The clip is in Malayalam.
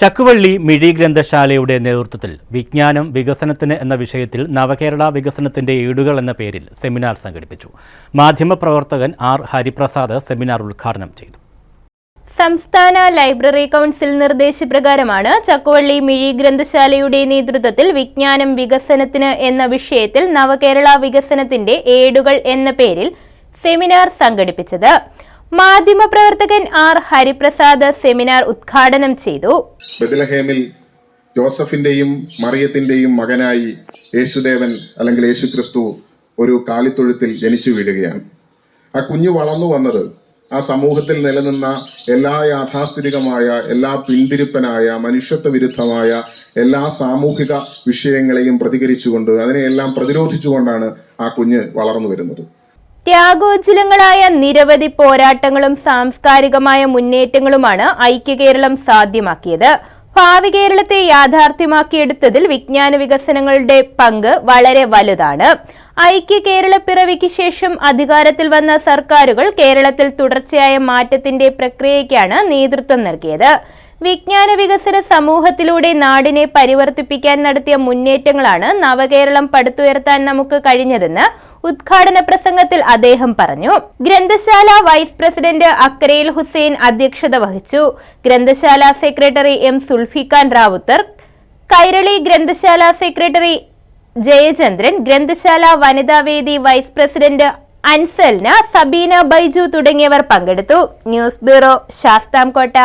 ചക്കുവള്ളി മിഴി ഗ്രന്ഥശാലയുടെ നേതൃത്വത്തിൽ വിജ്ഞാനം വികസനത്തിന് എന്ന വിഷയത്തിൽ നവകേരള വികസനത്തിന്റെ ഏടുകൾ എന്ന പേരിൽ സെമിനാർ സംഘടിപ്പിച്ചു. മാധ്യമപ്രവർത്തകൻ ആർ ഹരിപ്രസാദ് സെമിനാർ ഉദ്ഘാടനം ചെയ്തു. സംസ്ഥാന ലൈബ്രറി കൗൺസിൽ നിർദ്ദേശപ്രകാരമാണ് ചക്കുവള്ളി മിഴി ഗ്രന്ഥശാലയുടെ നേതൃത്വത്തിൽ വിജ്ഞാനം വികസനത്തിന് എന്ന വിഷയത്തിൽ നവകേരള വികസനത്തിന്റെ ഏടുകൾ എന്ന പേരിൽ സെമിനാർ സംഘടിപ്പിച്ചത്. മാധ്യമപ്രവർത്തകൻ ആർ ഹരിപ്രസാദ് സെമിനാർ ഉദ്ഘാടനം ചെയ്തു. ജോസഫിന്റെയും മറിയത്തിന്റെയും മകനായി യേശുദേവൻ അല്ലെങ്കിൽ യേശു ക്രിസ്തു ഒരു കാലിത്തൊഴുത്തിൽ ജനിച്ചു വീഴുകയാണ്. ആ കുഞ്ഞു വളർന്നു വന്നത് ആ സമൂഹത്തിൽ നിലനിന്ന എല്ലാ യാഥാസ്ഥിതികമായ എല്ലാ പിന്തിരിപ്പനായ മനുഷ്യത്വ വിരുദ്ധമായ എല്ലാ സാമൂഹിക വിഷയങ്ങളെയും പ്രതികരിച്ചുകൊണ്ട് അതിനെയെല്ലാം പ്രതിരോധിച്ചുകൊണ്ടാണ് ആ കുഞ്ഞ് വളർന്നു വരുന്നത്. ത്യാഗോജ്വലങ്ങളായ നിരവധി പോരാട്ടങ്ങളും സാംസ്കാരികമായ മുന്നേറ്റങ്ങളുമാണ് ഐക്യകേരളം സാധ്യമാക്കിയത്. ഭാവി കേരളത്തെ യാഥാർത്ഥ്യമാക്കിയെടുത്തതിൽ വിജ്ഞാന വികസനങ്ങളുടെ പങ്ക് വളരെ വലുതാണ്. ഐക്യ കേരള പിറവിക്ക് ശേഷം അധികാരത്തിൽ വന്ന സർക്കാരുകൾ കേരളത്തിൽ തുടർച്ചയായ മാറ്റത്തിന്റെ പ്രക്രിയയ്ക്കാണ് നേതൃത്വം നൽകിയത്. വിജ്ഞാന വികസന സമൂഹത്തിലൂടെ നാടിനെ പരിവർത്തിപ്പിക്കാൻ നടത്തിയ മുന്നേറ്റങ്ങളാണ് നവകേരളം പടുത്തുയർത്താൻ നമുക്ക് കഴിഞ്ഞതെന്ന് ഉദ്ഘാടന പ്രസംഗത്തിൽ അദ്ദേഹം പറഞ്ഞു ഗ്രന്ഥശാല വൈസ് പ്രസിഡന്റ് അക്കരയിൽ ഹുസൈൻ അധ്യക്ഷത വഹിച്ചു. ഗ്രന്ഥശാല സെക്രട്ടറി എം സുൽഫിഖാൻ റാവുത്തർ കൈരളി ഗ്രന്ഥശാല സെക്രട്ടറി ജയചന്ദ്രൻ ഗ്രന്ഥശാല വനിതാവേദി വൈസ് പ്രസിഡന്റ് അൻസൽന സബീന ബൈജു തുടങ്ങിയവർ പങ്കെടുത്തു. News bureau Sasthamkotta.